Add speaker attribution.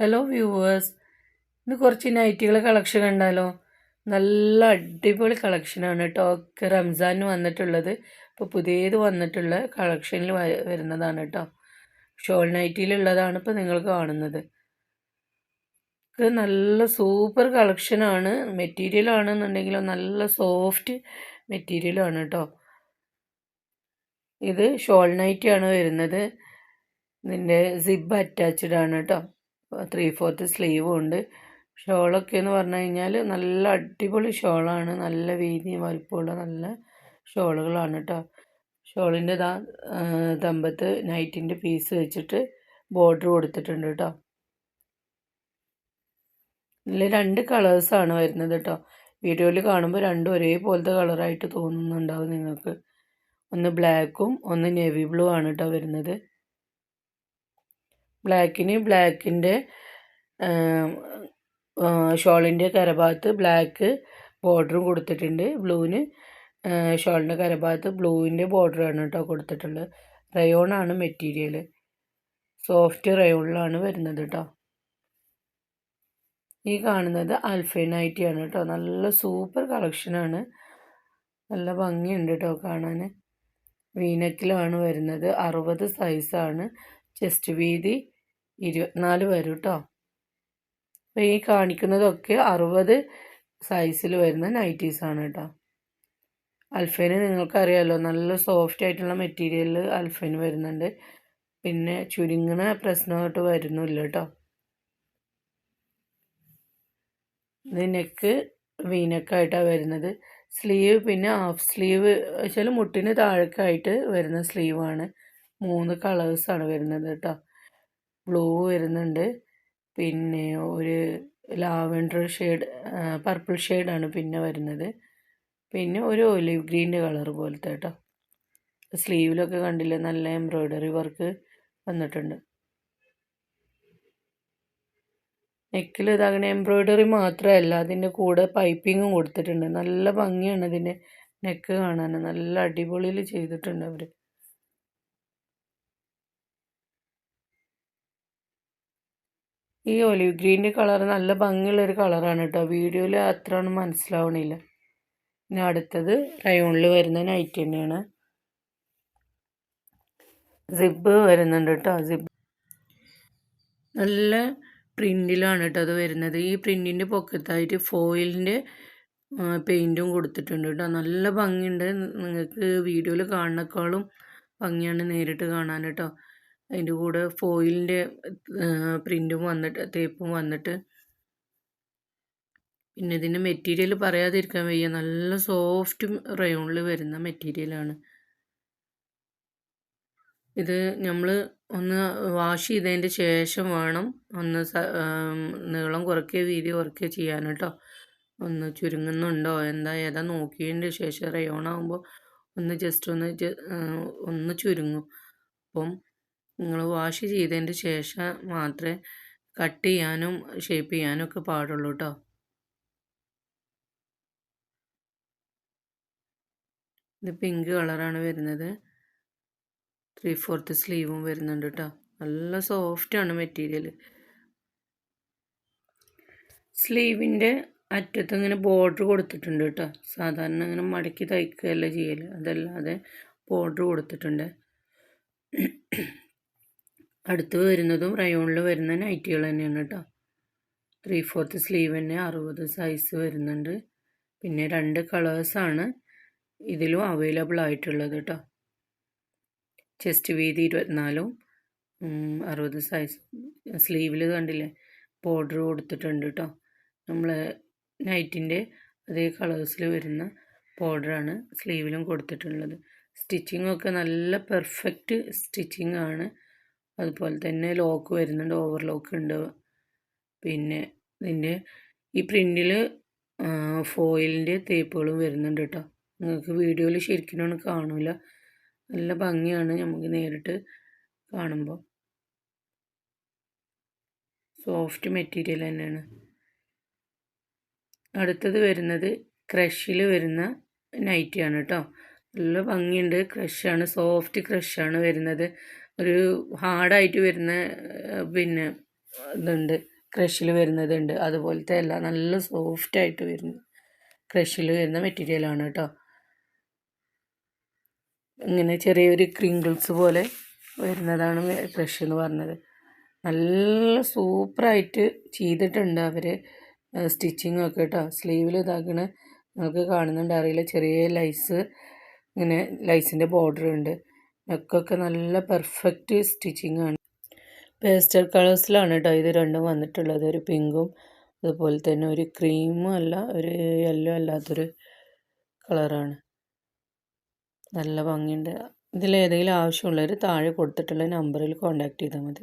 Speaker 1: Hello viewers ഇന്ന് കുറച്ച് നൈറ്റികളെ collection കണ്ടാലോ? നല്ല അടിപൊളി കളക്ഷനാണ് കേട്ടോ ഒക്കെ റംസാന് വന്നിട്ടുള്ളത്. ഇപ്പോൾ പുതിയത് വന്നിട്ടുള്ള കളക്ഷനിൽ വരുന്നതാണ് കേട്ടോ ഷോൾ നൈറ്റിയിലുള്ളതാണ് ഇപ്പോൾ നിങ്ങൾ കാണുന്നത്. ഇത് നല്ല സൂപ്പർ കളക്ഷനാണ് മെറ്റീരിയൽ ആണെന്നുണ്ടെങ്കിലും നല്ല സോഫ്റ്റ് മെറ്റീരിയലാണ് കേട്ടോ ഇത് ഷോൾ നൈറ്റിയാണ് വരുന്നത്. ഇതിന്റെ സിബ് അറ്റാച്ച്ഡ് ആണ് കേട്ടോ ത്രീ ഫോർത്ത് സ്ലീവും ഉണ്ട്. ഷോളൊക്കെ എന്ന് പറഞ്ഞു കഴിഞ്ഞാൽ നല്ല അടിപൊളി ഷോളാണ്. നല്ല വീതി വലിപ്പമുള്ള നല്ല ഷോളുകളാണ് കേട്ടോ ഷോളിന്റെ ദാ തമ്പത്ത് നൈറ്റിന്റെ പീസ് വെച്ചിട്ട് ബോർഡർ കൊടുത്തിട്ടുണ്ട് കേട്ടോ ഇതിൽ രണ്ട് കളേഴ്സാണ് വരുന്നത് കേട്ടോ വീഡിയോയിൽ കാണുമ്പോൾ രണ്ടും ഒരേപോലത്തെ കളറായിട്ട് തോന്നുന്നുണ്ടാവും നിങ്ങൾക്ക്. ഒന്ന് ബ്ലാക്കും ഒന്ന് നേവി ബ്ലൂ ആണ് കേട്ടോ വരുന്നത്. ബ്ലാക്കിന് ബ്ലാക്കിന്റെ ഷോളിന്റെ കരഭാഗത്ത് ബ്ലാക്ക് ബോർഡറും കൊടുത്തിട്ടുണ്ട്. ബ്ലൂവിന് ഷോളിന്റെ കരഭാഗത്ത് ബ്ലൂവിന്റെ ബോർഡറാണ് കേട്ടോ കൊടുത്തിട്ടുള്ളത്. റയോണാണ് മെറ്റീരിയൽ സോഫ്റ്റ് റയോണിലാണ് വരുന്നത് കേട്ടോ. ഈ കാണുന്നത് അൽഫൈനൈറ്റിയാണ് കേട്ടോ. നല്ല സൂപ്പർ കളക്ഷനാണ്. നല്ല ഭംഗിയുണ്ട് കേട്ടോ കാണാൻ വീനക്കിലാണ് വരുന്നത്. അറുപത് സൈസാണ്. ചെസ്റ്റ് വീതി ഇരുപത്തിനാല് വരും കേട്ടോ അപ്പോൾ ഈ കാണിക്കുന്നതൊക്കെ അറുപത് സൈസിൽ വരുന്ന നൈറ്റീസാണ് കേട്ടോ. അൽഫൈന് നിങ്ങൾക്കറിയാമല്ലോ നല്ല സോഫ്റ്റ് ആയിട്ടുള്ള മെറ്റീരിയലിൽ അൽഫൈന് വരുന്നുണ്ട്. പിന്നെ ചുരുങ്ങണ പ്രശ്നമായിട്ട് വരുന്നില്ല കേട്ടോ. ഇത് നെക്ക് വീനക്കായിട്ടാണ് വരുന്നത്. സ്ലീവ് പിന്നെ ഹാഫ് സ്ലീവ് വെച്ചാൽ മുട്ടിന് താഴേക്കായിട്ട് വരുന്ന സ്ലീവാണ്. മൂന്ന് കളേഴ്സാണ് വരുന്നത് കേട്ടോ. ബ്ലൂ വരുന്നുണ്ട്. പിന്നെ ഒരു ലാവൻഡർ ഷെയ്ഡ് പർപ്പിൾ ഷെയ്ഡാണ് പിന്നെ വരുന്നത്. പിന്നെ ഒരു ഒലിവ് ഗ്രീന്റെ കളർ പോലത്തെ കേട്ടോ സ്ലീവിലൊക്കെ കണ്ടില്ല നല്ല എംബ്രോയ്ഡറി വർക്ക് വന്നിട്ടുണ്ട്. നെക്കിൽ ഇതങ്ങനെ എംബ്രോയ്ഡറി മാത്രമല്ല അതിന്റെ കൂടെ പൈപ്പിങ്ങും കൊടുത്തിട്ടുണ്ട്. നല്ല ഭംഗിയാണ് ഇതിന്റെ നെക്ക് കാണാൻ. നല്ല അടിപൊളിയിൽ ചെയ്തിട്ടുണ്ട് അവർ ഈ ഒലിവ് ഗ്രീന്റെ കളർ നല്ല ഭംഗിയുള്ള ഒരു കളറാണ് കേട്ടോ വീഡിയോയിൽ അത്ര ഒന്നും മനസ്സിലാവണില്ല. പിന്നെ അടുത്തത് റയോണിൽ വരുന്ന നൈറ്റ് തന്നെയാണ്. സിബ് വരുന്നുണ്ട് കേട്ടോ സിബ് നല്ല പ്രിന്റിലാണ് കേട്ടോ അത് വരുന്നത്. ഈ പ്രിന്റിന്റെ പൊക്കത്തായിട്ട് ഫോയിലിന്റെ പെയിന്റും കൊടുത്തിട്ടുണ്ട് കേട്ടോ നല്ല ഭംഗിയുണ്ട്. നിങ്ങൾക്ക് വീഡിയോയിൽ കാണുന്നേക്കാളും ഭംഗിയാണ് നേരിട്ട് കാണാൻ കേട്ടോ അതിന്റെ കൂടെ ഫോയിലിന്റെ പ്രിന്റും വന്നിട്ട് തേപ്പും വന്നിട്ട്. പിന്നെ ഇതിന്റെ മെറ്റീരിയൽ പറയാതിരിക്കാൻ വയ്യ. നല്ല സോഫ്റ്റ് റയോണിൽ വരുന്ന മെറ്റീരിയലാണ്. ഇത് നമ്മൾ ഒന്ന് വാഷ് ചെയ്തതിന്റെ ശേഷം വേണം ഒന്ന് നീളം കുറയ്ക്കുക വീതി കുറയ്ക്കുക ചെയ്യാൻ കേട്ടോ. ഒന്ന് ചുരുങ്ങുന്നുണ്ടോ എന്താ ഏതാ നോക്കിയതിന്റെ ശേഷം റയോണാകുമ്പോൾ ഒന്ന് ജസ്റ്റ് ഒന്ന് ഒന്ന് ചുരുങ്ങും. അപ്പം നിങ്ങൾ വാഷ് ചെയ്തതിന്റെ ശേഷം മാത്രമേ കട്ട് ചെയ്യാനും ഷേപ്പ് ചെയ്യാനും ഒക്കെ പാടുള്ളൂ കേട്ടോ ഇത് പിങ്ക് കളറാണ് വരുന്നത്. ത്രീ ഫോർത്ത് സ്ലീവും വരുന്നുണ്ട് കേട്ടോ നല്ല സോഫ്റ്റാണ് മെറ്റീരിയൽ സ്ലീവിന്റെ അറ്റത്ത് ഇങ്ങനെ ബോർഡർ കൊടുത്തിട്ടുണ്ട് കേട്ടോ സാധാരണ ഇങ്ങനെ മടക്കി തയ്ക്കുകയല്ല ചെയ്യൽ അതല്ലാതെ ബോർഡർ കൊടുത്തിട്ടുണ്ട്. അടുത്ത് വരുന്നതും റയോണിൽ വരുന്ന നൈറ്റികൾ തന്നെയാണ് കേട്ടോ. ത്രീ ഫോർത്ത് സ്ലീവ് തന്നെ അറുപത് സൈസ് വരുന്നുണ്ട്. പിന്നെ രണ്ട് കളേഴ്സാണ് ഇതിലും അവൈലബിൾ ആയിട്ടുള്ളത് കേട്ടോ. ചെസ്റ്റ് വീതി ഇരുപത്തിനാലും അറുപത് സൈസ് സ്ലീവിൽ കണ്ടില്ലേ? ബോർഡർ കൊടുത്തിട്ടുണ്ട് കേട്ടോ. നമ്മൾ നൈറ്റിന്റെ അതേ കളേഴ്സിൽ വരുന്ന ബോർഡറാണ് സ്ലീവിലും കൊടുത്തിട്ടുള്ളത്. സ്റ്റിച്ചിങ്ങൊക്കെ നല്ല പെർഫെക്റ്റ് സ്റ്റിച്ചിങ് ആണ്. അതുപോലെ തന്നെ ലോക്ക് വരുന്നുണ്ട് ഓവർലോക്ക് ഉണ്ട്. പിന്നെ ഇതിന്റെ ഈ പ്രിന്റിൽ ഫോയിലിന്റെ തേപ്പുകളും വരുന്നുണ്ട് കേട്ടോ നിങ്ങൾക്ക് വീഡിയോയിൽ ശരിക്കും കാണില്ല നല്ല ഭംഗിയാണ് നമുക്ക് നേരിട്ട് കാണുമ്പോൾ സോഫ്റ്റ് മെറ്റീരിയൽ തന്നെയാണ്. അടുത്തത് വരുന്നത് ക്രഷിൽ വരുന്ന നൈറ്റിയാണ് കേട്ടോ നല്ല ഭംഗിയുണ്ട്. ക്രഷാണ് സോഫ്റ്റ് ക്രഷാണ് വരുന്നത്. ഒരു ഹാർഡായിട്ട് വരുന്ന പിന്നെ ഇതുണ്ട്. ക്രഷിൽ വരുന്നതുണ്ട്. അതുപോലത്തെ അല്ല നല്ല സോഫ്റ്റ് ആയിട്ട് വരുന്നു ക്രഷിൽ വരുന്ന മെറ്റീരിയലാണ് കേട്ടോ. ഇങ്ങനെ ചെറിയൊരു ക്രിങ്കിൾസ് പോലെ വരുന്നതാണ് ക്രഷ് എന്ന് പറഞ്ഞത്. നല്ല സൂപ്പറായിട്ട് ചെയ്തിട്ടുണ്ട് അവർ സ്റ്റിച്ചിങ് ഒക്കെ കേട്ടോ. സ്ലീവിൽ ഇതാക്കണ. നമുക്ക് കാണുന്നുണ്ട്. അറിയില്ല. ചെറിയ ലൈസ് ഇങ്ങനെ ലൈസിന്റെ ബോർഡർ ഉണ്ട്. നെക്കൊക്കെ നല്ല പെർഫെക്റ്റ് സ്റ്റിച്ചിങ് ആണ്. പേസ്റ്റൽ കളേഴ്സിലാണ് കേട്ടോ ഇത് രണ്ടും വന്നിട്ടുള്ളത്. ഒരു പിങ്കും അതുപോലെ തന്നെ ഒരു ക്രീമും അല്ല ഒരു യെല്ലോ അല്ലാത്തൊരു കളറാണ് നല്ല ഭംഗിയുണ്ട്. ഇതിലേതെങ്കിലും ആവശ്യമുള്ളവർ താഴെ കൊടുത്തിട്ടുള്ള നമ്പറിൽ കോൺടാക്റ്റ് ചെയ്താൽ മതി.